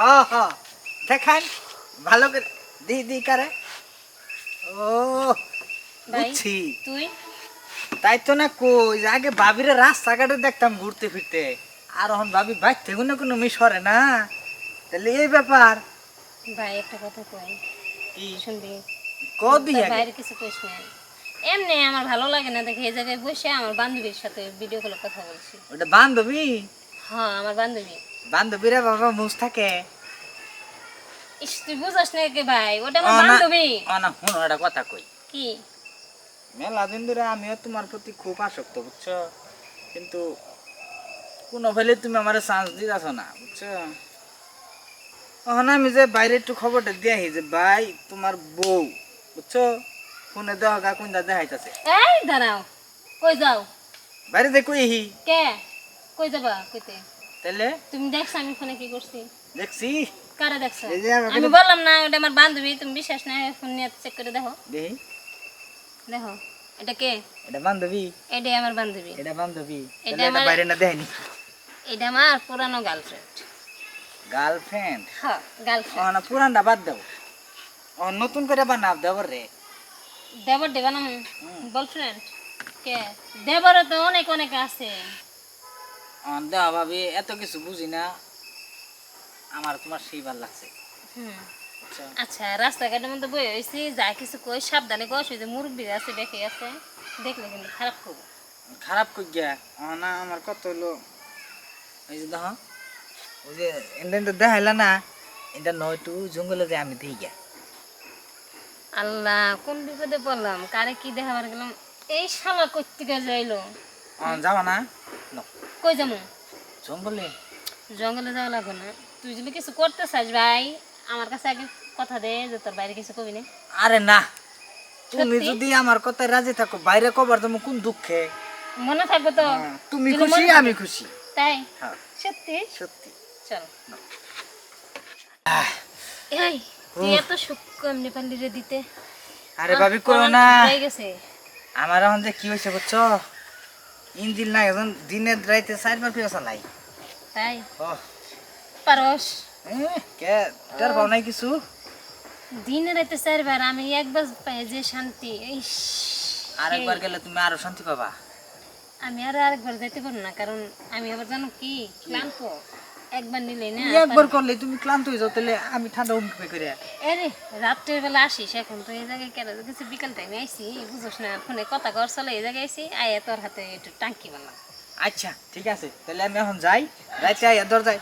হ হ দেখান ভালো করে দি দি কারে। ও বুঝছি। তুই? তাই তো না কই আগে ভাবিরে রাস্তাঘাটে দেখতাম ঘুরতে ফিরতে। আর এখন ভাবি বাইর থেকে না কোনো মিস করে না। তাহলে এই ব্যাপার। ভাই একটা কথা কই? কি? শুনবি? কদি বাইরে কিছু কইস না এমনি আমার ভালো লাগে না দেখে এই জায়গায় বসে আমার বান্ধবীর সাথে ভিডিও কলে কথা বলছি। ওটা বান্ধবী? হ্যাঁ আমার বান্ধবী। বান্ধবীরা বাবা মুখ থাকে। ইস তুই বুঝাস না কি ভাই? ওটা আমার বান্ধবী। ও না একটা কথা কই। কি? মেলা দিন ধরে আমিও তোমার প্রতি খুব আসক্ত বুঝছ? কিন্তু কোনো ফেলে তুমি আমার চান্স দিতেছ না বুঝছ? এখন আমি যে বাইরে একটু খবরটা দিয়াহি যে ভাই তোমার বউ বুঝছ? ফোনে দেওয়া গা কোনটা দেখাইতেছে। এই দাঁড়াও কই যাও? বাইরে কইহি কে? কই যাবা কইতে? তাহলে তুমি দেখছ আমি ফোনে কি করছি? দেখছি। কারে দেখছ? আমি বললাম না ওটা আমার বান্ধবী তুমি বিশ্বাস না ফোন নিয়ে চেক করে দেখো। দেখি। দেখো এটা কে? এটা বান্ধবী। এটাই আমার বান্ধবী। এটা বান্ধবী। এটা আমার- বাইরে না দেয়নি। এটা আমার পুরানো গার্লফ্রেন্ড গার্লফ্রেন্ড হ্যাঁ গার্লফ্রেন্ড ও না পুরানটা বাদ দাও। ও নতুন করে বানাব দেবর রে। দেবর দেবা না গার্লফ্রেন্ড কে? দেবরে তো অনেক অনেক আছে। ও দেওয়া ভাবি এত কিছু বুঝি না। আমার তোমার সেই ভালো লাগছে। হুম। বুঝছ? আচ্ছা রাস্তাঘাটের মধ্যে বই হয়েছি যা কিছু কই সাবধানে ওই যে মুরব্বী আছে দেখে আছে দেখলে কিন্তু খারাপ করব খারাপ কই গিয়া? না আমার কত হলো? এই যে দেখো ওই যে এটা দেখাইলা না এটা নয় টু জঙ্গলে যে আমি দিই গিয়া। আল্লাহ কোন বিপদে পড়লাম? কারে কি দেখাবার গেলাম? এই শালা কর্তিকা যাইলো। যাবা না? কই যাব জঙ্গলে? জঙ্গলে যাওয়া লাগবে না। তুই যদি কিছু করতে চাস ভাই আমার কাছে আগে কথা দে যে তোর বাইরে কিছু কবি না আরে না তুমি যদি আমার কথায় রাজি থাকো বাইরে কবার তুমি কোন দুঃখে? মনে থাকবে তো? হ্যাঁ, তুমি খুশি আমি খুশি। তাই? হ্যাঁ। সত্যি? সত্যি। চল। এই তুই এত সূক্ষ্ম এমনি পারলি রে দিতে? আরে ভাবি করো না। হয়ে গেছে। আমার এখন যে কি হয়েছে বুঝছ? ইঞ্জিন না এখন দিনের রাইতে চারবার পিও চালাই। তাই? পারস? কে পাও নাই কিছু? দিনে রাইতে চারবার আমি একবার পাই যে শান্তি আরেকবার গেলে তুমি আরও শান্তি পাবা। আমি আর আরেকবার যেতে পারব না কারণ আমি আবার জানো কি? ক্লান্ত। একবার নিলে না তুমি একবার করলে তুমি ক্লান্ত হয়ে যাও তাহলে আমি ঠান্ডা উঠবে করে। আরে রাত্রের বেলা আসিস এখন তো এই জায়গায় কেন? কিছু বিকাল টাইমে আইসি বুঝোস না ফোনে কথা ঘর চলে এই জায়গায় আইসি আয় তোর হাতে একটু টাঙ্কি বানলাম আচ্ছা ঠিক আছে তাহলে আমি এখন যাই রাইতে আইয়া দরজায়।